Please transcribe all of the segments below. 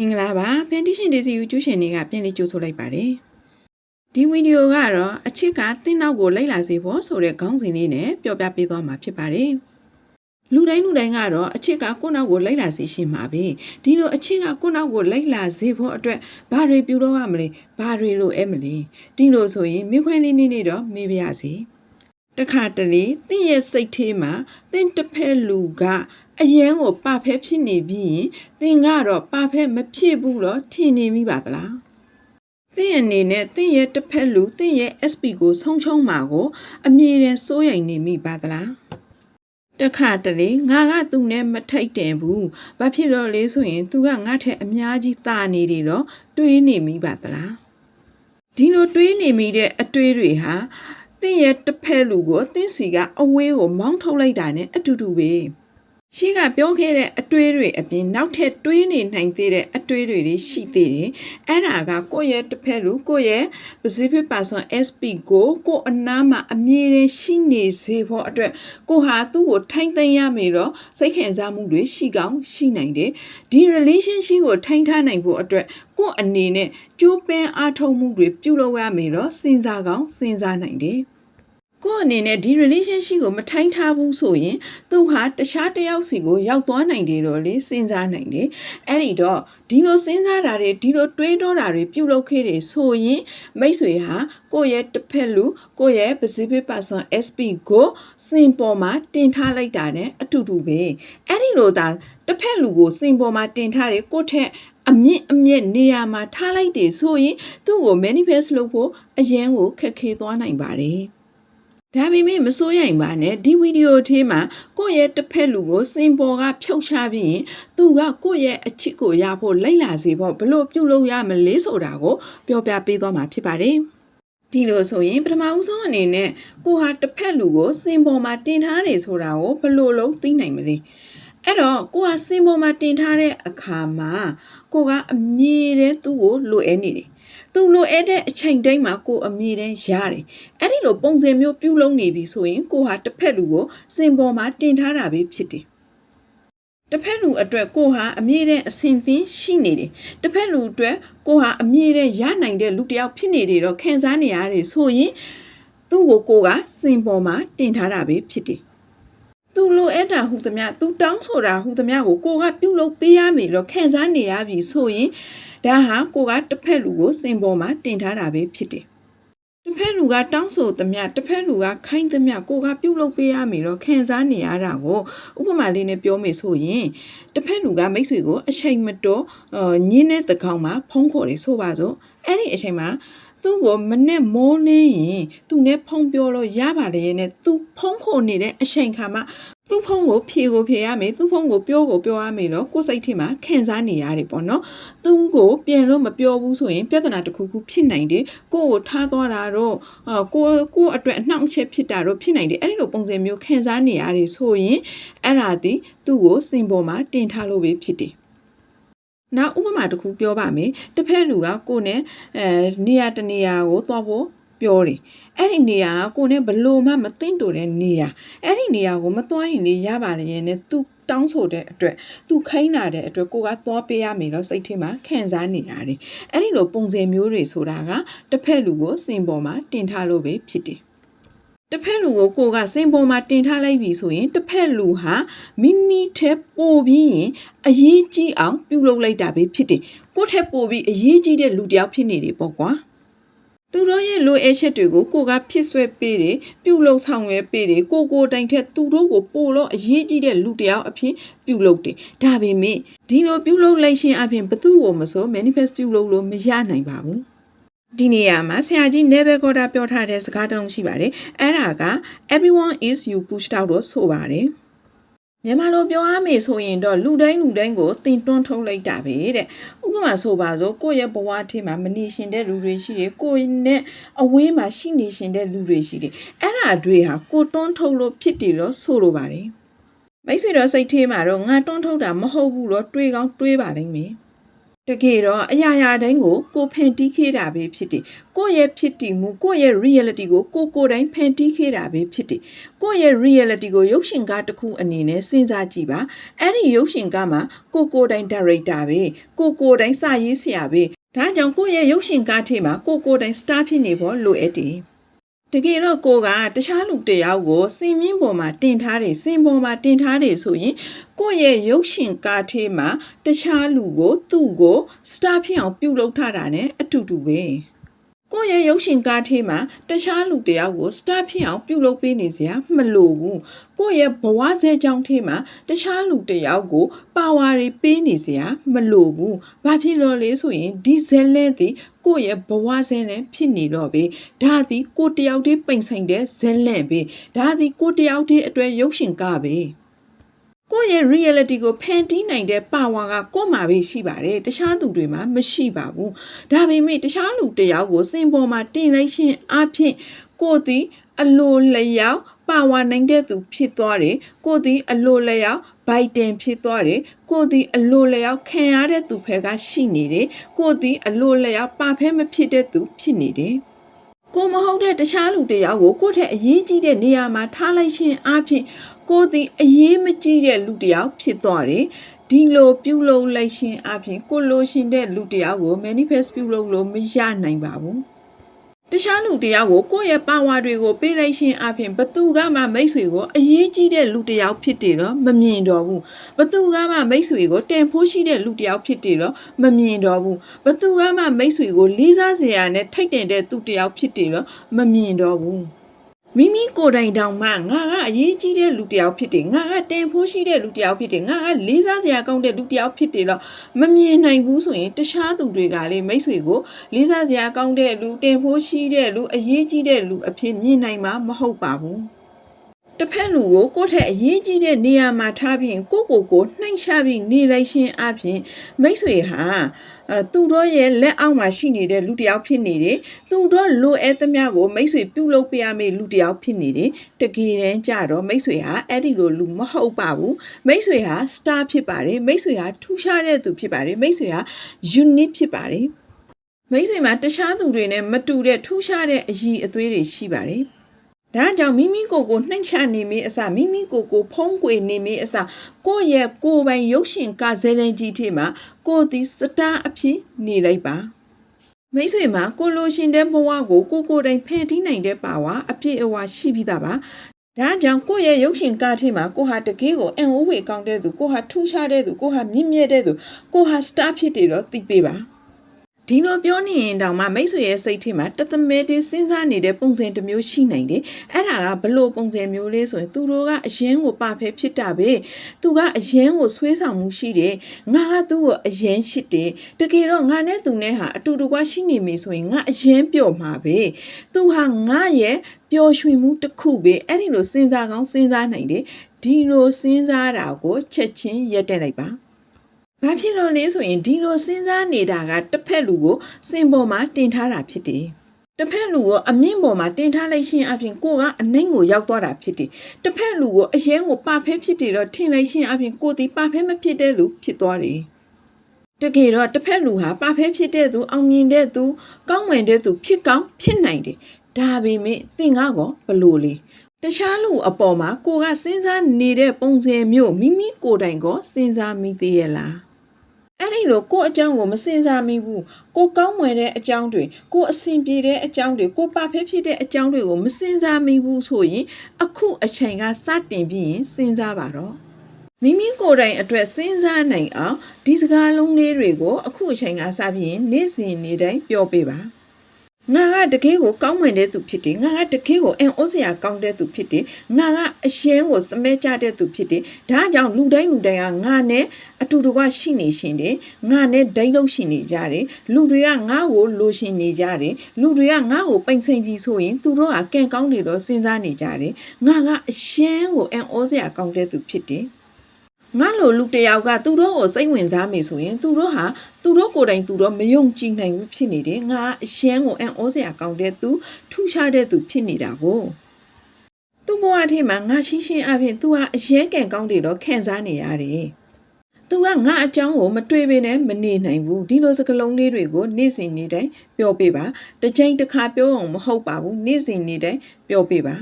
မင်္ဂလာပါဖန်တီရှင်ဒေစီယူကျူးရှင်တွေကပြန်လေးကြိုးဆိုလိုက်ပါတယ်ဒီဗီဒီယိုကတော့အချစ်ကတင်းနောက်ကိုလိုက်လာစေဖို့ဆိုတဲ့ခေါင်းစဉ်လေးနဲ့ပြောပြပေးသွားမှာဖြစ်ပါတယ်လူတိုင်းလူတိုင်းကတော့အချစ်ကကိုယ့်နောက်ကိုလိုက်လာစေရှင်မှာပဲဒီလိုအချစ်ကကိုယ့်နောက်ကိုလိုက်လာစေဖို့အတွက်ဘာတွေပြုလုပ်ရမလဲဘာတွေလိုအဲမလဲဒီလိုဆိုရင်မိခွန်းလေးနေ့နေ့တော့မေးပါရစေတခါတလေတင့်ရဲ့စိတ်ထဲမှာတင့်တစ်ဖက်လူက အယံကိုပါဖဲဖြစ်နေပြီးရင်သင်ကတော့ပါဖဲမဖြစ်ဘူးတော့ထင်နေမိပါသလားသင်အနေနဲ့သင်ရဲ့တစ်ဖက်လူသင်ရဲ့ SP ကိုဆုံးချုံမှာကို အမြဲတမ်းစိုးရိမ်နေမိပါသလားတခါတလေငါကသူ့နဲ့မထိတ်တယ်ဘူးဘာဖြစ်တော့လဲဆိုရင် သူကငါထက်အများကြီးတာနေတယ်တော့တွေးနေမိပါသလားဒီလိုတွေးနေမိတဲ့အတွေးတွေဟာသင်ရဲ့တစ်ဖက်လူကိုသင်စီကအဝေးကိုမောင်းထုတ်လိုက်တာနဲ့အတူတူပဲ ရှေ့ကပြောခဲ့တဲ့အတွေးတွေအပြင်နောက်ထပ်တွေးနေနိုင်သေးတဲ့အတွေးတွေတွေရှိသေးတယ်အဲ့ဒါကကိုယ့်ရဲ့တစ်ဖက်လူကိုယ့်ရဲ့ Pacific Person SP ကိုကိုယ့်အနားမှာအမြဲတမ်းရှိနေစေဖို့အတွက်ကိုဟာသူ့ကိုထိုင်သိမ်းရမယ်တော့စိတ်ခံစားမှုတွေရှိကောင်းရှိနိုင်တယ်ဒီ relationship ကိုထိုင်ထားနိုင်ဖို့အတွက်ကိုယ့်အနေနဲ့ကြိုးပမ်းအားထုတ်မှုတွေပြုလုပ်ရမယ်တော့စဉ်းစားကောင်းစဉ်းစားနိုင်တယ် ကိုယ့်အနေနဲ့ဒီ relationship ကိုမထိုင်းထားဘူးဆိုရင်သူဟာတခြားတစ်ယောက်စီကိုရောက်သွားနိုင်တယ်တော့လေစဉ်းစားနိုင်တယ်အဲ့ဒီတော့ဒီလိုစဉ်းစားတာတွေဒီလိုတွေးတောတာတွေပြုလုပ်ခဲ့တယ်ဆိုရင်မိတ်ဆွေဟာကိုယ့်ရဲ့တစ်ဖက်လူကိုယ့်ရဲ့ Pacific Person SP ကိုစင်ပေါ်မှာတင်ထားလိုက်တာ ਨੇ အတူတူပဲအဲ့ဒီလိုသာတစ်ဖက်လူကိုစင်ပေါ်မှာတင်ထားတယ်ကိုယ့်ထက်အမြင့်အမြင့်နေရာမှာထားလိုက်တယ်ဆိုရင်သူ့ကို manifest လုပ်ဖို့အရန်ကိုခက်ခဲသွားနိုင်ပါတယ် ဒါပေမဲ့မစိုးရိမ်ပါနဲ့ဒီဗီဒီယိုထဲမှာကိုယ့်ရဲ့တစ်ဖက်လူကိုစင်ပေါ်ကဖြုတ်ချပြီးရင်သူကကိုယ့်ရဲ့အချစ်ကိုရဖို့လိုက်လာစေဖို့ဘလို့ပြုတ်လို့ရမလဲဆိုတာကိုပြောပြပေးသွားမှာဖြစ်ပါတယ်ဒီလိုဆိုရင်ပထမဦးဆုံးအနေနဲ့ကိုဟာတစ်ဖက်လူကိုစင်ပေါ်မှာတင်ထားတယ်ဆိုတာကိုဘလို့လုံးသိနိုင်မလဲအဲ့တော့ကိုကစင်ပေါ်မှာတင်ထားတဲ့အခါမှာကိုကအမြဲတမ်းသူ့ကိုလိုအပ်နေတယ် သူလိုအပ်တဲ့အချိန်တိုင်းမှာကိုအမြဲတမ်းရတယ်အဲ့ဒီလိုပုံစံမျိုးပြုလုပ်နေပြီဆိုရင်ကိုဟာတစ်ဖက်လူကိုစင်ပေါ်မှာတင်ထားတာပဲဖြစ်တယ်တစ်ဖက်လူအတွက်ကိုဟာအမြဲတမ်းအဆင်သင်းရှိနေတယ်တစ်ဖက်လူအတွက်ကိုဟာအမြဲတမ်းရနိုင်တဲ့လူတစ်ယောက်ဖြစ်နေတယ်တော့ခံစားနေရတယ်ဆိုရင်သူ့ကိုကိုကစင်ပေါ်မှာတင်ထားတာပဲဖြစ်တယ် သူလိုအပ်တာဟူသမျှသူတောင်းဆိုတာဟူသမျှကိုကိုကပြုတ်လုပ်ပေးရမယ်လို့ခံစားနေရပြီဆိုရင်ဒါဟာကိုကတစ်ဖက်လူကိုစင်ပေါ်မှာတင်ထားတာပဲဖြစ်တယ်တစ်ဖက်လူကတောင်းဆိုသမျှတစ်ဖက်လူကခိုင်းသမျှကိုကပြုတ်လုပ်ပေးရမယ်တော့ခံစားနေရတာကိုဥပမာလေးနဲ့ပြောမယ်ဆိုရင်တစ်ဖက်လူကမိတ်ဆွေကိုအချိန်မတော်ညင်းတဲ့တကောင်မှာဖုံးခေါ်တယ်ဆိုပါစို့အဲ့ဒီအချိန်မှာ သူ့ကိုမနဲ့မိုးနေရင်သူနဲ့ဖုံးပြောလို့ရပါလေနဲ့သူဖုံးခေါ်နေတဲ့အချိန်ခါမှာသူ့ဖုံးကိုဖြေကိုဖြေရမယ်သူ့ဖုံးကိုပြောကိုပြောရမယ်တော့ကိုယ်စိတ်ထဲမှာခံစားနေရတယ်ပေါ့နော်သူ့ကိုပြန်လို့မပြောဘူးဆိုရင်ပြဿနာတစ်ခုခုဖြစ်နိုင်တယ်ကိုယ့်ကိုထားသွားတာတော့ကိုကိုယ့်အတွက်အနှောင့်အယှက်ဖြစ်တာတော့ဖြစ်နိုင်တယ်အဲ့ဒီလိုပုံစံမျိုးခံစားနေရတယ်ဆိုရင်အဲ့ဒါဒီသူ့ကိုစင်ပေါ်မှာတင်ထားလို့ပဲဖြစ်တယ် နောက်ဥပမာတစ်ခုပြောပါမယ်တစ်ဖက်လူကကိုယ်နဲ့အဲနေရာတနေရာကိုသွားဖို့ပြောတယ်အဲ့ဒီနေရာကကိုနဲ့ဘလို့မှမသိမ့်တူတဲ့နေရာအဲ့ဒီနေရာကိုမသွားရင်လေရပါလေရဲ့နဲ့သူတောင်းဆိုတဲ့အတွက်သူခိုင်းလာတဲ့အတွက်ကိုကသွားပေးရမယ်တော့စိတ်ထဲမှာခံစားနေရတယ်အဲ့ဒီလိုပုံစံမျိုးတွေဆိုတာကတစ်ဖက်လူကိုစင်ပေါ်မှာတင်ထားလို့ပဲဖြစ်တယ် တစ်ဖက်လူကိုကိုကစင်ပေါ်မှာတင်ထားလိုက်ပြီဆိုရင်တစ်ဖက်လူဟာမိမိထက်ပိုပြီးရင်အရေးကြီးအောင်ပြုလုပ်လိုက်တာပဲဖြစ်တယ်ကိုထက်ပိုပြီးအရေးကြီးတဲ့လူတစ်ယောက်ဖြစ်နေတယ်ပေါ့ကွာသူတို့ရဲ့လိုအပ်ချက်တွေကိုကိုကဖြစ်ဆွဲပေးတယ်ပြုလုပ်ဆောင်ရွက်ပေးတယ်ကိုကိုတိုင်ထက်သူတို့ကိုပိုလို့အရေးကြီးတဲ့လူတစ်ယောက်အဖြစ်ပြုလုပ်တယ်ဒါပေမဲ့ဒီလိုပြုလုပ်လိုက်ခြင်းအပြင်ဘသူ့ကိုမဆို manifest ပြုလုပ်လို့မရနိုင်ပါဘူး ဒီနေရာမှာဆရာကြီး Never Goda ပြောထားတဲ့စကားတစ်လုံးရှိပါတယ်အဲ့ဒါက everyone is you pushed out လို့ဆိုပါတယ်မြန်မာလိုပြောရမယ်ဆိုရင်တော့လူတိုင်းလူတိုင်းကိုတင်တွန်းထုတ်လိုက်တာပဲတဲ့ဥပမာဆိုပါစို့ကိုယ့်ရဲ့ဘဝထဲမှာမနေရှင်တဲ့လူတွေရှိတယ်ကိုယ့်နဲ့အဝေးမှာရှိနေရှင်တဲ့လူတွေရှိတယ်အဲ့ဒါတွေဟာကိုတွန်းထုတ်လို့ဖြစ်တယ်လို့ဆိုလိုပါတယ်မိတ်ဆွေတော်စိတ်ထဲမှာတော့ငါတွန်းထုတ်တာမဟုတ်ဘူးလို့တွေးကောင်းတွေးပါလိမ့်မယ် တကယ်တော့အရာရာတိုင်းကိုကိုဖန်တီးခဲ့တာပဲဖြစ်တယ်ကိုယ့်ရဲ့ဖြစ်တည်မှုကိုယ့်ရဲ့ reality ကိုကိုကိုယ်တိုင်းဖန်တီးခဲ့တာပဲဖြစ်တယ်ကိုယ့်ရဲ့ reality ကိုရုပ်ရှင်ကားတစ်ခုအနေနဲ့စဉ်းစားကြည့်ပါအဲ့ဒီရုပ်ရှင်ကားမှာကိုကိုယ်တိုင်း director ပဲကိုကိုယ်တိုင်းစာရေးဆရာပဲဒါကြောင့်ကိုယ့်ရဲ့ရုပ်ရှင်ကားထဲမှာကိုကိုယ်တိုင်း star ဖြစ်နေဖို့လိုအပ်တယ် တကယ်တော့ကိုကတခြားလူတစ်ယောက်ကိုစင်မြင့်ပေါ်မှာတင်ထားတယ်စင်ပေါ်မှာတင်ထားတယ်ဆိုရင်ကိုယ့်ရဲ့ရုပ်ရှင်ကားထဲမှာတခြားလူကိုသူ့ကိုစတာဖြစ်အောင်ပြုလုပ်ထားတာ ਨੇ အတူတူပဲ ကိုယ့်ရဲ့ရုပ်ရှင်ကားထဲမှာတခြားလူတစ်ယောက်ကိုစတာဖြစ်အောင်ပြုလုပ်ပေးနေစရာမလိုဘူးကိုယ့်ရဲ့ဘဝစဲကြောင်းထဲမှာတခြားလူတစ်ယောက်ကိုပါဝါတွေပေးနေစရာမလိုဘူးဘာဖြစ်လို့လဲဆိုရင်ဒီဇက်လက်သည်ကိုယ့်ရဲ့ဘဝဆဲနဲ့ဖြစ်နေတော့ပဲဒါသည်ကိုတယောက်တည်းပိန်ဆိုင်တဲ့ဇက်လက်ပဲဒါသည်ကိုတယောက်တည်းအတွက်ရုပ်ရှင်ကားပဲ ကိုယ့်ရဲ့ reality ကိုဖန်တီးနိုင်တဲ့ power ကကိုယ့်မှာပဲရှိပါတယ်တခြားသူတွေမှာမရှိပါဘူးဒါပေမဲ့တခြားလူတစ်ယောက်ကိုစင်ပေါ်မှာတင်လိုက်ခြင်းအပြင်ကိုယ်သည်အလိုလျောက်ပါဝါနိုင်တဲ့သူဖြစ်သွားတယ်ကိုယ်သည်အလိုလျောက်ဘိုက်တန်ဖြစ်သွားတယ်ကိုယ်သည်အလိုလျောက်ခံရတဲ့သူဖက်ကရှိနေတယ်ကိုယ်သည်အလိုလျောက်ပါဖဲမဖြစ်တဲ့သူဖြစ်နေတယ် ကိုမဟုတ်တဲ့တခြားလူတစ်ယောက်ကိုကိုယ့်ထက်အရေးကြီးတဲ့နေရာမှာထားလိုက်ခြင်းအပြင်ကိုယ်သည်အရေးမကြီးတဲ့လူတစ်ယောက်ဖြစ်သွားတယ်ဒီလိုပြုလုပ်လိုက်ခြင်းအပြင်ကိုလိုရှင်တဲ့လူတစ်ယောက်ကို manifest ပြုလုပ်လို့မရနိုင်ပါဘူး တခြားလူတစ်ယောက်ကိုကိုယ့်ရဲ့ပါဝါတွေကိုပေးလိုက်ခြင်းအပြင်ဘသူကမှမိတ်ဆွေကိုအရေးကြီးတဲ့လူတစ်ယောက်ဖြစ်တယ်တော့မမြင်တော့ဘူးဘသူကမှမိတ်ဆွေကိုတန်ဖိုးရှိတဲ့လူတစ်ယောက်ဖြစ်တယ်တော့မမြင်တော့ဘူးဘသူကမှမိတ်ဆွေကိုလေးစားစရာနဲ့ထိုက်တင်တဲ့သူတစ်ယောက်ဖြစ်တယ်တော့မမြင်တော့ဘူး မိမိကိုယ်တိုင်တောင်မှငါကအရေးကြီးတဲ့လူတစ်ယောက်ဖြစ်တယ်ငါကတန်ဖိုးရှိတဲ့လူတစ်ယောက်ဖြစ်တယ်ငါကလေးစားစရာကောင်းတဲ့လူတစ်ယောက်ဖြစ်တယ်တော့မမြင်နိုင်ဘူးဆိုရင်တခြားသူတွေကလေမိတ်ဆွေကိုလေးစားစရာကောင်းတဲ့လူတင်ဖို့ရှိတဲ့လူအရေးကြီးတဲ့လူအဖြစ်မြင်နိုင်မှာမဟုတ်ပါဘူး တစ်ဖက်လူကိုကိုယ့်ထက်အရေးကြီးတဲ့နေရာမှာထားပြီးရင်ကိုယ့်ကိုယ်ကိုနှိမ့်ချပြီးနေလိုက်ခြင်းအပြင်မိတ်ဆွေဟာအဲသူတို့ရဲ့လက်အောက်မှာရှိနေတဲ့လူတစ်ယောက်ဖြစ်နေတယ်သူတို့လိုအပ်သမျှကိုမိတ်ဆွေပြုလုပ်ပေးရမယ့်လူတစ်ယောက်ဖြစ်နေတယ်တကယ်တမ်းကြတော့မိတ်ဆွေဟာအဲ့ဒီလိုလူမဟုတ်ပါဘူးမိတ်ဆွေဟာ star ဖြစ်ပါတယ်မိတ်ဆွေဟာထူးခြားတဲ့သူဖြစ်ပါတယ်မိတ်ဆွေဟာ unique ဖြစ်ပါတယ်မိတ်ဆွေမှာတခြားသူတွေနဲ့မတူတဲ့ထူးခြားတဲ့အရည်အသွေးတွေရှိပါတယ်။ ဒါကြောင့်မိမိကိုယ်ကိုနှိမ့်ချနေမိအစားမိမိကိုယ်ကိုဖုံးကွယ်နေမိအစားကိုယ့်ရဲ့ကိုယ်ပိုင်ရုပ်ရှင်ကဇဲလန်ကြီးထဲမှာကိုယ်သည်စတားအဖြစ်နေလိုက်ပါ။မိတ်ဆွေမှာကိုလိုရှင်တဲ့ဘဝကိုကိုကိုယ်တိုင်ဖန်တီးနိုင်တဲ့ပါဝါအပြည့်အဝရှိပြီးသားပါ။ဒါကြောင့်ကိုယ့်ရဲ့ရုပ်ရှင်ကားထဲမှာကိုဟာတကယ်ကိုအန်အိုးဝေကောင်းတဲ့သူကိုဟာထူးခြားတဲ့သူကိုဟာမြင့်မြတ်တဲ့သူကိုဟာစတားဖြစ်တယ်တော့သိပေးပါ ဒီလိုပြောနေရင်တောင်မှမိတ်ဆွေရဲ့စိတ်ထဲမှာတသမဲတင်းစဉ်းစားနေတဲ့ပုံစံတစ်မျိုးရှိနိုင်တယ်အဲ့ဒါကဘလို့ပုံစံမျိုးလေးဆိုရင်သူတို့ကအရင်ကိုပါဖဲဖြစ်တာပဲသူကအရင်ကိုဆွေးဆောင်မှုရှိတယ်ငါကသူ့ကိုအရင်ရှိတယ်တကယ်တော့ငါနဲ့သူနဲ့ဟာအတူတူကရှိနေပြီဆိုရင်ငါအရင်ပျော်မှာပဲသူဟာငါရဲ့ပျော်ရွှင်မှုတစ်ခုပဲအဲ့ဒီလိုစဉ်းစားကောင်းစဉ်းစားနိုင်တယ်ဒီလိုစဉ်းစားတာကိုချက်ချင်းရက်တက်လိုက်ပါ ဘာဖြစ်လို့လဲဆိုရင်ဒီလိုစဉ်းစားနေတာကတစ်ဖက်လူကိုစင်ပေါ်မှာတင်ထားတာဖြစ်တယ်။တစ်ဖက်လူကိုအမြင့်ပေါ်မှာတင်ထားလိုက်ခြင်းအပြင်ကိုကအနှိမ့်ကိုရောက်သွားတာဖြစ်တယ်။တစ်ဖက်လူကိုအရင်ကိုပါဖဲဖြစ်တယ်တော့ထင်လိုက်ခြင်းအပြင်ကိုဒီပါဖဲမဖြစ်တဲ့လူဖြစ်သွားတယ်။တကယ်တော့တစ်ဖက်လူဟာပါဖဲဖြစ်တဲ့သူအောင်မြင်တဲ့သူကောင်းမွန်တဲ့သူဖြစ်ကောင်းဖြစ်နိုင်တယ်။ဒါပေမဲ့သင်ကတော့ဘလို့လဲတခြားလူအပေါ်မှာကိုကစဉ်းစားနေတဲ့ပုံစံမျိုးမိမိကိုယ်တိုင်ကစဉ်းစားမိသေးရဲ့လား အဲ့ဒီလိုကိုယ့်အကြောင်းကိုမစင်စားမိဘူးကိုကောင်းမွယ်တဲ့အကြောင်းတွေကိုအဆင်ပြေတဲ့အကြောင်းတွေကိုပါဖက်ဖြစ်တဲ့အကြောင်းတွေကိုမစင်စားမိဘူးဆိုရင်အခုအချိန်ကစတင်ပြီးရင်စဉ်းစားပါတော့မိမိကိုယ်တိုင်အတွက်စဉ်းစားနိုင်အောင်ဒီစကားလုံးလေးတွေကိုအခုအချိန်ကစပြီးရင်နေ့စဉ်နေ့တိုင်းပြောပြပါ ငါကတကယ်ကိုကောင်းမွန်တဲ့သူဖြစ်တယ်ငါကတကယ်ကိုအင်အိုးစရာကောင်းတဲ့သူဖြစ်တယ်ငါကအရင်ကိုစမဲကြတဲ့သူဖြစ်တယ်ဒါကြောင့်လူတိုင်းလူတိုင်းကငါနဲ့အတူတူကရှိနေရှင်တယ်ငါနဲ့ဒိန်းလို့ရှိနေကြတယ်လူတွေကငါ့ကိုလိုရှင်နေကြတယ်လူတွေကငါ့ကိုပိန်ဆိုင်ပြီးဆိုရင်သူတို့ကကံကောင်းနေတော့စဉ်းစားနေကြတယ်ငါကအရင်ကိုအင်အိုးစရာကောင်းတဲ့သူဖြစ်တယ် ငါလိုလူတယောက်ကသူတို့ကိုစိတ်ဝင်စားမိဆိုရင်သူတို့ဟာသူတို့ကိုယ်တိုင်သူတို့မယုံကြည်နိုင်ဘူးဖြစ်နေတယ်ငါအရှမ်းကိုအံ့ဩစရာကောင်းတဲ့သူထူးခြားတဲ့သူဖြစ်နေတာကိုသူ့ဘဝထဲမှာငါရှင်းရှင်းအပြင်သူဟာအယဲကံကောင်းတယ်တော့ခံစားနေရတယ်သူကငါအကြောင်းကိုမတွေးဘဲနဲ့မနေနိုင်ဘူးဒီလိုစကလုံးလေးတွေကိုနေ့စဉ်နေ့တိုင်းပြောပြပါတစ်ချိန်တစ်ခါပြောအောင်မဟုတ်ပါဘူးနေ့စဉ်နေ့တိုင်းပြောပြပါ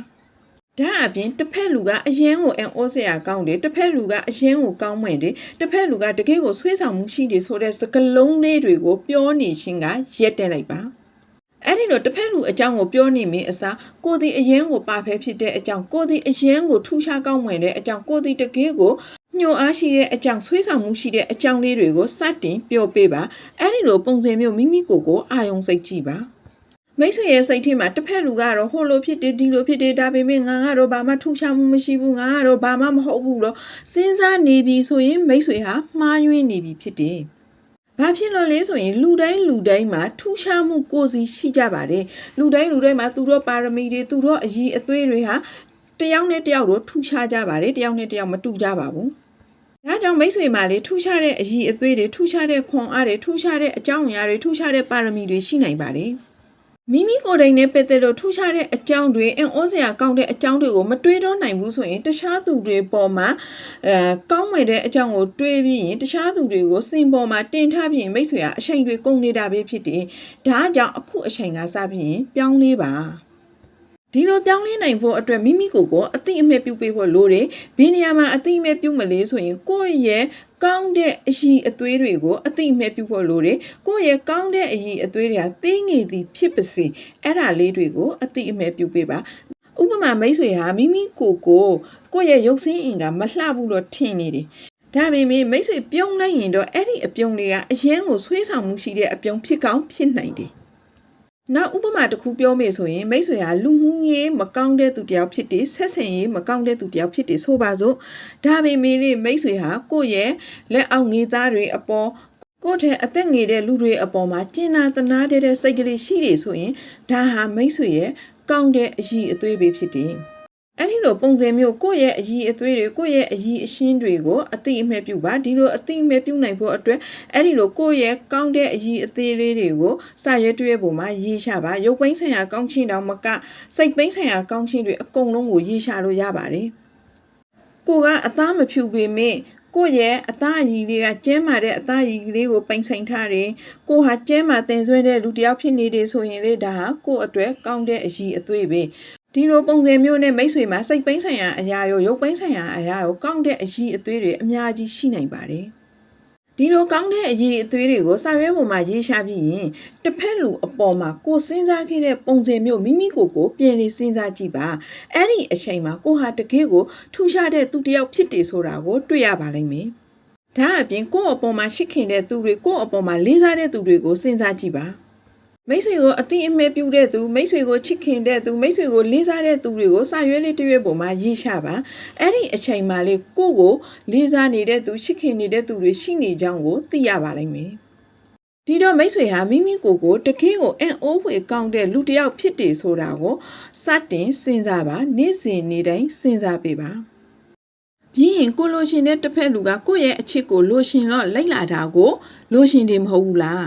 ဒါအပြင်တစ်ဖက်လူကအရင်ကိုအန်ဩစရာကောင်းတယ်တစ်ဖက်လူကအရင်ကိုကောင်းမွန်တယ်တစ်ဖက်လူကတကယ်ကိုဆွေးဆောင်မှုရှိတယ်ဆိုတဲ့စကလုံးလေးတွေကိုပြောနေခြင်းကရက်တက်လိုက်ပါအဲ့ဒီတော့တစ်ဖက်လူအကြောင်းကိုပြောနေမင်းအစားကိုယ်ဒီအရင်ကိုပါဖဲဖြစ်တဲ့အကြောင်းကိုယ်ဒီအရင်ကိုထူးခြားကောင်းမွန်တဲ့အကြောင်းကိုယ်ဒီတကယ်ကိုညှို့အားရှိတဲ့အကြောင်းဆွေးဆောင်မှုရှိတဲ့အကြောင်းလေးတွေကိုစတင်ပြောပေးပါအဲ့ဒီလိုပုံစံမျိုးမိမိကိုယ်ကိုအာယုံစိတ်ကြည့်ပါ မိတ်ဆွေရဲ့စိတ်ထဲမှာတစ်ဖက်လူကတော့ဟိုလိုဖြစ်တယ်ဒီလိုဖြစ်တယ်ဒါပေမဲ့ငါကတော့ဘာမှထူးခြားမှုမရှိဘူးငါကတော့ဘာမှမဟုတ်ဘူးလို့စဉ်းစားနေပြီဆိုရင်မိတ်ဆွေဟာမှားယွင်းနေပြီဖြစ်တယ်ဘာဖြစ်လို့လဲဆိုရင်လူတိုင်းလူတိုင်းမှာထူးခြားမှုကိုယ်စီရှိကြပါတယ်လူတိုင်းလူတိုင်းမှာသူတို့ပါရမီတွေသူတို့အည်အသွေးတွေဟာတယောက်နဲ့တယောက်တော့ထူးခြားကြပါတယ်တယောက်နဲ့တယောက်မတူကြပါဘူးဒါကြောင့်မိတ်ဆွေမှာလေထူးခြားတဲ့အည်အသွေးတွေထူးခြားတဲ့ခွန်အားတွေထူးခြားတဲ့အကြောင်းအရာတွေထူးခြားတဲ့ပါရမီတွေရှိနိုင်ပါတယ်။ မိမိကိုယ်တိုင်နဲ့ပတ်သက်လို့ထူးခြားတဲ့အကြောင်းတွေအင်ဩစရာကောင်းတဲ့အကြောင်းတွေကိုမတွေးတော့နိုင်ဘူးဆိုရင်တခြားသူတွေပေါ်မှာအဲကောင်းမွေတဲ့အကြောင်းကိုတွေးပြီးရင်တခြားသူတွေကိုစင်ပေါ်မှာတင်ထားပြီးရင်မိတ်ဆွေကအချိန်တွေကုန်နေတာပဲဖြစ်တယ်။ဒါကြောင့်အခုအချိန်ကစပြီးရင်ပြောင်းလေးပါ။ ဒီလိုပြောင်းလဲနိုင်ဖို့အတွက်မိမိကိုယ်ကိုအသိအမဲ့ပြုပေးဖို့လိုတယ်။ဘယ်နေရာမှာအသိအမဲ့ပြုမလဲဆိုရင်ကိုယ့်ရဲ့ကောင်းတဲ့အရှိအသွေးတွေကိုအသိအမဲ့ပြုဖို့လိုတယ်။ကိုယ့်ရဲ့ကောင်းတဲ့အရှိအသွေးတွေကသေးငယ်သည်ဖြစ်ပါစေအဲ့ဒါလေးတွေကိုအသိအမဲ့ပြုပေးပါ။ဥပမာမိတ်ဆွေဟာမိမိကိုယ်ကိုကိုယ့်ရဲ့ရုပ်ဆင်းအင်ကမလှဘူးလို့ထင်နေတယ်။ဒါပေမဲ့မိတ်ဆွေပြုံးလိုက်ရင်တော့အဲ့ဒီအပြုံးလေးကအရင်ကိုဆွေးဆောင်မှုရှိတဲ့အပြုံးဖြစ်ကောင်းဖြစ်နိုင်တယ်။ နောက်ဥပမာတစ်ခုပြောမယ်ဆိုရင်မိတ်ဆွေဟာလူမှုရေးမကောင်းတဲ့သူတစ်ယောက်ဖြစ်တယ်ဆက်ဆံရေးမကောင်းတဲ့သူတစ်ယောက်ဖြစ်တယ်ဆိုပါစို့ဒါပေမဲ့လေမိတ်ဆွေဟာကိုယ့်ရဲ့လက်အောက်ငေးသားတွေအပေါ်ကိုယ့်ထက်အသက်ငယ်တဲ့လူတွေအပေါ်မှာကျင်နာသနာတဲ့တဲ့စိတ်ကလေးရှိတယ်ဆိုရင်ဒါဟာမိတ်ဆွေရဲ့ကောင်းတဲ့အရည်အသွေးပဲဖြစ်တယ် အဲ့ဒီလိုပုံစံမျိုးကိုယ့်ရဲ့အရည်အသွေးတွေကိုယ့်ရဲ့အရည်အရှင်းတွေကိုအတိအမဲ့ပြုပါဒီလိုအတိအမဲ့ပြုနိုင်ဖို့အတွက်အဲ့ဒီလိုကိုယ့်ရဲ့ကောင်းတဲ့အရည်အသေးလေးတွေကိုစာရွက်တွဲပုံမှာရေးချပါရုပ်ပိုင်းဆိုင်ရာကောင်းချင်းတောင်မကစိတ်ပိုင်းဆိုင်ရာကောင်းချင်းတွေအကုန်လုံးကိုရေးချလို့ရပါတယ်ကိုကအသားမဖြူပေမဲ့ကိုယ့်ရဲ့အသားအရည်လေးကကျဲမာတဲ့အသားအရည်လေးကိုပိုင်ဆိုင်ထားတယ်။ကိုဟာကျဲမာတင်ဆွဲတဲ့လူတစ်ယောက်ဖြစ်နေတယ်ဆိုရင်လေဒါဟာကိုယ့်အတွက်ကောင်းတဲ့အရည်အသွေးပဲ။ ဒီလိုပုံစံမျိုးနဲ့မိတ်ဆွေမှာစိတ်ပိုင်းဆိုင်ရာအရာရောရုပ်ပိုင်းဆိုင်ရာအရာရောကောင်းတဲ့အရည်အသွေးတွေအများကြီးရှိနိုင်ပါတယ်။ဒီလိုကောင်းတဲ့အရေးအသွေးတွေကိုစာရွက်ပေါ်မှာရေးချပြီးရင်တစ်ဖက်လူအပေါ်မှာကိုယ်စဉ်းစားခဲ့တဲ့ပုံစံမျိုးမိမိကိုယ်ကိုပြင်လေစဉ်းစားကြည့်ပါအဲ့ဒီအချိန်မှာကိုဟာတကယ်ကိုထူးခြားတဲ့သူတစ်ယောက်ဖြစ်တယ်ဆိုတာကိုတွေ့ရပါလိမ့်မယ်ဒါအပြင်ကိုယ့်အပေါ်မှာရှိခင်တဲ့သူတွေကိုယ့်အပေါ်မှာလေးစားတဲ့သူတွေကိုစဉ်းစားကြည့်ပါ မိတ်ဆွေကိုအတိအမဲ့ပြုတဲ့သူမိတ်ဆွေကိုချစ်ခင်တဲ့သူမိတ်ဆွေကိုလေးစားတဲ့သူတွေကိုစာရွက်လေးတစ်ရွက်ပေါ်မှာရေးချပါအဲ့ဒီအချိန်မှလေးကိုယ့်ကိုလေးစားနေတဲ့သူချစ်ခင်နေတဲ့သူတွေရှိနေကြောင်းကိုသိရပါလိမ့်မယ်ဒီတော့မိတ်ဆွေဟာမိမိကိုယ်ကိုတကယ်ကိုအံ့ဩဖွယ်ကောင်းတဲ့လူတစ်ယောက်ဖြစ်တယ်ဆိုတာကိုစတင်စဉ်းစားပါနေ့စဉ်နေ့တိုင်းစဉ်းစားပေးပါပြီးရင်ကိုလိုရှင်တဲ့တစ်ဖက်လူကကိုယ့်ရဲ့အချစ်ကိုလိုရှင်တော့လိုက်လာတာကိုလိုရှင်တယ်မဟုတ်ဘူးလား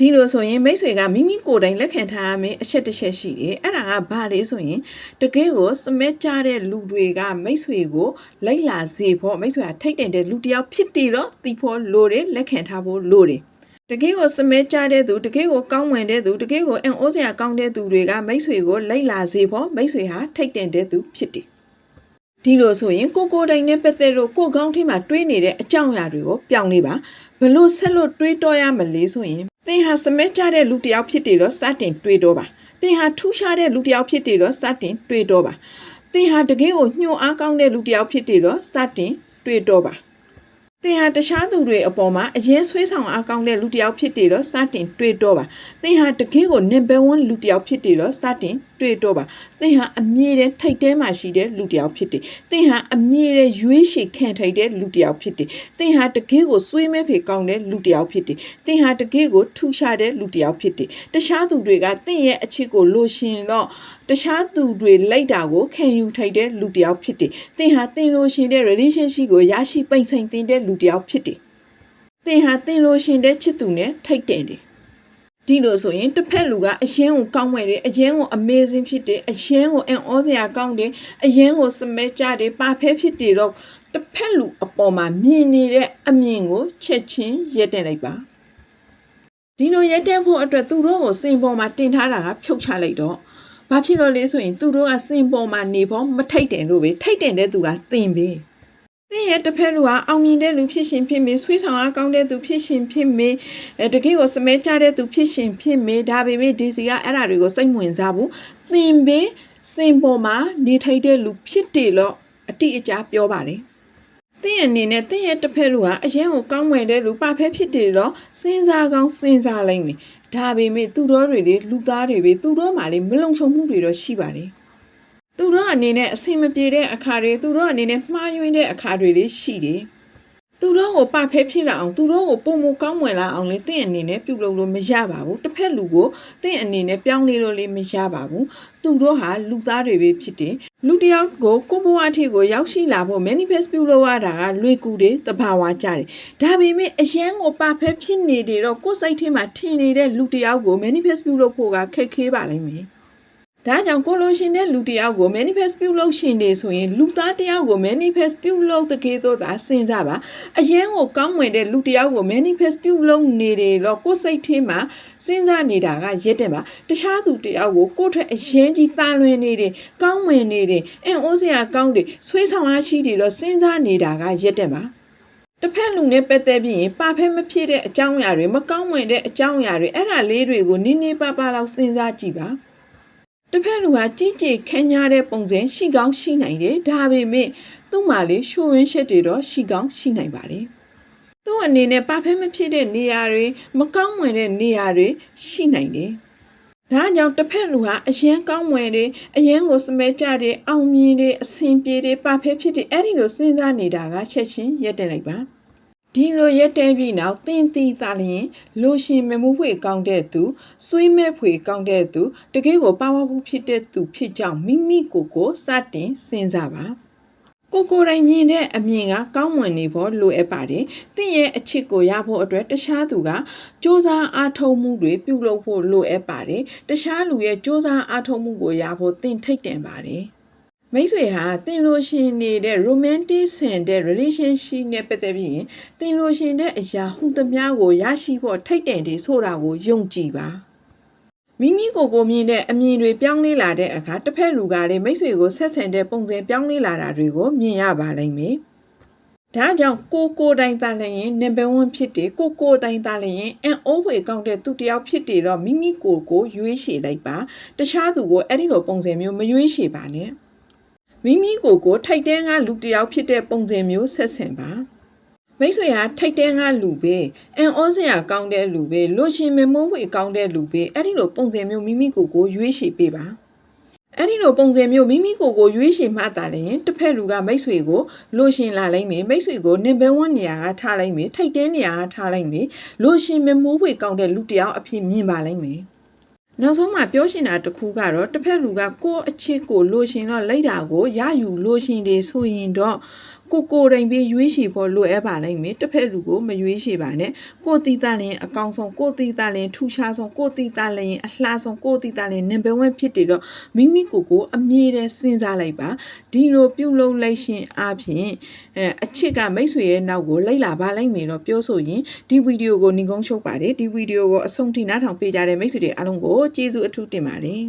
ဒီလိုဆိုရင်မိတ်ဆွေကမိမိကိုယ်တိုင်လက်ခံထားရမယ့်အချက်တစ်ချက်ရှိတယ်အဲ့ဒါကဘာလဲဆိုရင်တကယ်ကိုစမက်ကြတဲ့လူတွေကမိတ်ဆွေကိုလိုက်လာစေဖို့မိတ်ဆွေကထိတ်တန့်တဲ့လူတစ်ယောက်ဖြစ်တည်တော့တီဖို့လိုတယ်လက်ခံထားဖို့လိုတယ်တကယ်ကိုစမဲကြတဲ့သူတကယ်ကိုကောင်းဝင်တဲ့သူတကယ်ကိုအံ့ဩစရာကောင်းတဲ့သူတွေကမိတ်ဆွေကိုလိုက်လာစေဖို့မိတ်ဆွေဟာထိတ်တန့်တဲ့သူဖြစ်တယ်ဒီလိုဆိုရင်ကိုကိုယ်တိုင်နဲ့ပတ်သက်လို့ကိုယ်ကောင်းထိမှာတွေးနေတဲ့အကြောင်းအရာတွေကိုပြောင်းလေးပါဘလို့ဆက်လို့တွေးတော့ရမလဲဆိုရင် သင်ဟာစမက်ကြတဲ့လူတစ်ယောက်ဖြစ်တယ်တော့စတင်တွေးတော့ပါသင်ဟာထူးခြားတဲ့လူတစ်ယောက်ဖြစ်တယ်တော့စတင်တွေးတော့ပါသင်ဟာတကယ်ကိုညှို့အားကောင်းတဲ့လူတစ်ယောက်ဖြစ်တယ်တော့စတင်တွေးတော့ပါသင်ဟာတခြားသူတွေအပေါ်မှာအရင်ဆွေးဆောင်အားကောင်းတဲ့လူတစ်ယောက်ဖြစ်တယ်တော့စတင်တွေးတော့ပါသင်ဟာတကယ်ကို number 1လူတစ်ယောက်ဖြစ်တယ်တော့စတင် တွေးတော့ပါသင်ဟာအမြဲတမ်းထိတ်တဲမှာရှိတဲ့လူတစ်ယောက်ဖြစ်တယ်သင်ဟာအမြဲတမ်းရွေးရှိခံထိုက်တဲ့လူတစ်ယောက်ဖြစ်တယ်သင်ဟာတကယ်ကိုစွေးမဲဖေကောင်းတဲ့လူတစ်ယောက်ဖြစ်တယ်သင်ဟာတကယ်ကိုထူရှားတဲ့လူတစ်ယောက်ဖြစ်တယ်တခြားသူတွေကသင်ရဲ့အချစ်ကိုလိုရှင်တော့တခြားသူတွေလိုက်တာကိုခံယူထိုက်တဲ့လူတစ်ယောက်ဖြစ်တယ်သင်ဟာသင်လိုရှင်တဲ့ relationship ကိုရရှိပိုင်ဆိုင်သင်တဲ့လူတစ်ယောက်ဖြစ်တယ်သင်ဟာသင်လိုရှင်တဲ့ချစ်သူနဲ့ထိတ်တယ်တယ် ဒီလိုဆိုရင်တစ်ဖက်လူကအရင်ကိုကောင်းွယ်တယ်အရင်ကို amazing ဖြစ်တယ်အရင်ကိုအံ့ဩစရာကောင်းတယ်အရင်ကိုစမဲကြတယ်ပါဖဲဖြစ်တယ်တော့တတစ်ဖက်လူအပေါ်မှာမြင်နေတဲ့အမြင်ကိုချက်ချင်းရက်တင်လိုက်ပါဒီလိုရက်တင်ဖို့အတွက်သူတို့ကိုစင်ပေါ်မှာတင်ထားတာကဖြုတ်ချလိုက်တော့ဘာဖြစ်လို့လဲဆိုရင်သူတို့ကစင်ပေါ်မှာနေဖို့မထိတ်တယ်လို့ပဲထိတ်တယ်တဲ့သူကသင်ပဲ သင်ရဲ့တစ်ဖက်လူကအောင်မြင်တဲ့လူဖြစ်ရှင်ဖြစ်မေဆွေးဆောင်အားကောင်းတဲ့သူဖြစ်ရှင်ဖြစ်မေအဲတကယ်ကိုစမဲကြတဲ့သူဖြစ်ရှင်ဖြစ်မေဒါပေမဲ့ဒီစီကအဲ့ဓာတွေကိုစိတ်ဝင်စားဘူးသင်ပဲစင်ပေါ်မှာနေထိုင်တဲ့လူဖြစ်တယ်လို့အတိအကျပြောပါတယ်သင်ရဲ့အနေနဲ့သင်ရဲ့တစ်ဖက်လူကအရင်ကိုကောင်းမွန်တဲ့လူပါဖဲဖြစ်တယ်တော့စဉ်းစားကောင်းစဉ်းစားလိုက်မယ်ဒါပေမဲ့သူတို့တွေလေလူသားတွေပဲသူတို့မှလေမလုံခြုံမှုတွေတော့ရှိပါတယ် သူတို့အနေနဲ့အဆင်မပြေတဲ့အခါတွေသူတို့အနေနဲ့မှားယွင်းတဲ့အခါတွေလေးရှိတယ်သူတို့ကိုပဖဲဖြစ်လာအောင်သူတို့ကိုပုံမကောင်းမွန်လာအောင်လေတင့်အနေနဲ့ပြုလုပ်လို့မရပါဘူးတစ်ဖက်လူကိုတင့်အနေနဲ့ပြောင်းလဲလို့လေမရပါဘူးသူတို့ဟာလူသားတွေပဲဖြစ်တယ်လူတစ်ယောက်ကိုကိုဘဝအထိကိုရောက်ရှိလာဖို့ manifest ပြုလုပ်ရတာကလွေကူတယ်တဘာဝကြတယ်ဒါပေမဲ့အရန်ကိုပဖဲဖြစ်နေတယ်တော့ကိုယ်စိတ်ထဲမှာထင်နေတဲ့လူတစ်ယောက်ကို manifest ပြုလုပ်ဖို့ကခက်ခဲပါလိမ့်မယ် ဒါကြောင့်ကိုလိုရှင်တဲ့လူတစ်ယောက်ကို manifest ပြုလုပ်ရှင်နေဆိုရင်လူသားတစ်ယောက်ကို manifest ပြုလုပ်တဲ့ကေတော့သာစဉ်းစားပါအရင်ကိုကောင်းဝင်တဲ့လူတစ်ယောက်ကို manifest ပြုလုပ်နေတယ်တော့ကိုယ်စိတ်ထဲမှာစဉ်းစားနေတာကရက်တယ်ပါတခြားသူတစ်ယောက်ကိုကိုယ့်ထက်အရင်ကြီးသားလွင်နေတယ်ကောင်းဝင်နေတယ်အင်အိုးစရာကောင်းတယ်ဆွေးဆောင်အားရှိတယ်တော့စဉ်းစားနေတာကရက်တယ်ပါတစ်ဖက်လူနဲ့ပတ်သက်ပြီးရင်ပါဖဲမဖြစ်တဲ့အကြောင်းအရာတွေမကောင်းဝင်တဲ့အကြောင်းအရာတွေအဲ့ဒါလေးတွေကိုနည်းနည်းပါးပါးလောက်စဉ်းစားကြည့်ပါ တစ်ဖက်လူကကြီးကြည်ခမ်းညားတဲ့ပုံစံရှိကောင်းရှိနိုင်တယ်ဒါပေမဲ့သူ့မှာလေရှိုးရင်းရှက်တွေတော့ရှိကောင်းရှိနိုင်ပါတယ်သူ့အနေနဲ့ပါဖဲမဖြစ်တဲ့နေရာတွေမကောင်းဝင်တဲ့နေရာတွေရှိနိုင်တယ်ဒါကြောင့်တစ်ဖက်လူဟာအရင်ကောင်းဝင်တယ်အရင်ကိုစမဲကြတယ်အောင်မြင်တယ်အဆင်ပြေတယ်ပါဖဲဖြစ်တယ်အဲ့ဒီလိုစဉ်းစားနေတာကချက်ချင်းရက်တက်လိုက်ပါ ဒီလိုရက်တဲပြီးနောက်သင်သီသာလျင်လိုရှင်မမှုဖွေကောင်းတဲ့သူစွေးမဲ့ဖွေကောင်းတဲ့သူတကယ်ကိုပါဝါဘူးဖြစ်တဲ့သူဖြစ်ကြောင်းမိမိကိုယ်ကိုစတင်စဉ်းစားပါကိုကိုယ်တိုင်မြင်တဲ့အမြင်ကကောင်းမွန်နေဖို့လိုအပ်ပါတယ်။တင့်ရဲ့အချစ်ကိုရဖို့အတွက်တခြားသူကစ조사အားထုတ်မှုတွေပြုလုပ်ဖို့လိုအပ်ပါတယ်။တခြားလူရဲ့စ조사အားထုတ်မှုကိုရဖို့တင့်ထိတ်တင်ပါတယ်။ မိတ်ဆွေဟာတင်လို့ရှင်နေတဲ့ romantic ဆန်တဲ့ relationship နဲ့ပတ်သက်ပြီးရင်တင်လို့ရှင်တဲ့အရာဟူသမျှကိုရရှိဖို့ထိတ်တန့်တယ်ဆိုတာကိုယုံကြည်ပါမိမိကိုယ်ကိုမြင်တဲ့အမြင်တွေပြောင်းလဲလာတဲ့အခါတစ်ဖက်လူကလည်းမိတ်ဆွေကိုဆက်ဆံတဲ့ပုံစံပြောင်းလဲလာတာတွေကိုမြင်ရပါလိမ့်မယ်ဒါကြောင့်ကိုကိုတိုင်သားလည်းရင် number 1ဖြစ်တယ်ကိုကိုတိုင်သားလည်းရင်အန်အိုးဝေကောင်းတဲ့သူတယောက်ဖြစ်တယ်တော့မိမိကိုယ်ကိုရွေးချယ်လိုက်ပါတခြားသူကိုအဲ့ဒီလိုပုံစံမျိုးမရွေးချယ်ပါနဲ့ မိမိကိုယ်ကိုထိုက်တဲငါလူတယောက်ဖြစ်တဲ့ပုံစံမျိုးဆက်ဆံပါမိတ်ဆွေဟာထိုက်တဲငါလူပဲအန်ဩစရာကောင်းတဲ့လူပဲလို့ရှင်မမိုးဝေကောင်းတဲ့လူပဲအဲ့ဒီလိုပုံစံမျိုးမိမိကိုယ်ကိုရွေးချယ်ပေးပါအဲ့ဒီလိုပုံစံမျိုးမိမိကိုယ်ကိုရွေးချယ်မှတာလည်းတစ်ဖက်လူကမိတ်ဆွေကိုလို့ရှင်လာလိုက်မယ်မိတ်ဆွေကိုနံပါတ်1နေရာကထားလိုက်မယ်ထိတ်တဲနေရာကထားလိုက်မယ်လို့ရှင်မမိုးဝေကောင်းတဲ့လူတယောက်အဖြစ်မြင်ပါလိုက်မယ် နောက်ဆုံးမှပြောရှင်တာတစ်ခုကတော့တစ်ဖက်လူကကိုယ့်အချစ်ကိုလိုရှင်တော့လိုက်တာကိုရယူလိုရှင်တယ်ဆိုရင်တော့ကိုကိုယ်တိုင်ပြီးရွေးချယ်ဖို့လိုအပ်ပါလိမ့်မယ်တစ်ဖက်လူကိုမရွေးချယ်ပါနဲ့ကိုတီးသားလင်အကောင်ဆုံးကိုတီးသားလင်ထူခြားဆုံးကိုတီးသားလင်အလှဆုံးကိုတီးသားလင်နံပါတ်1ဖြစ်တယ်တော့မိမိကိုယ်ကိုအမြဲတမ်းစဉ်းစားလိုက်ပါဒီလိုပြုလုပ်လိုက်ရှင်အပြင်အဲအချစ်ကမိတ်ဆွေရဲ့နောက်ကိုလိုက်လာပါလိုက်မယ်တော့ပြောဆိုရင်ဒီဗီဒီယိုကိုညီကုန်းချုပ်ပါတယ်ဒီဗီဒီယိုကိုအဆုံးထိနားထောင်ပေးကြတဲ့မိတ်ဆွေတွေအားလုံးကိုကျေးဇူးအထူးတင်ပါတယ်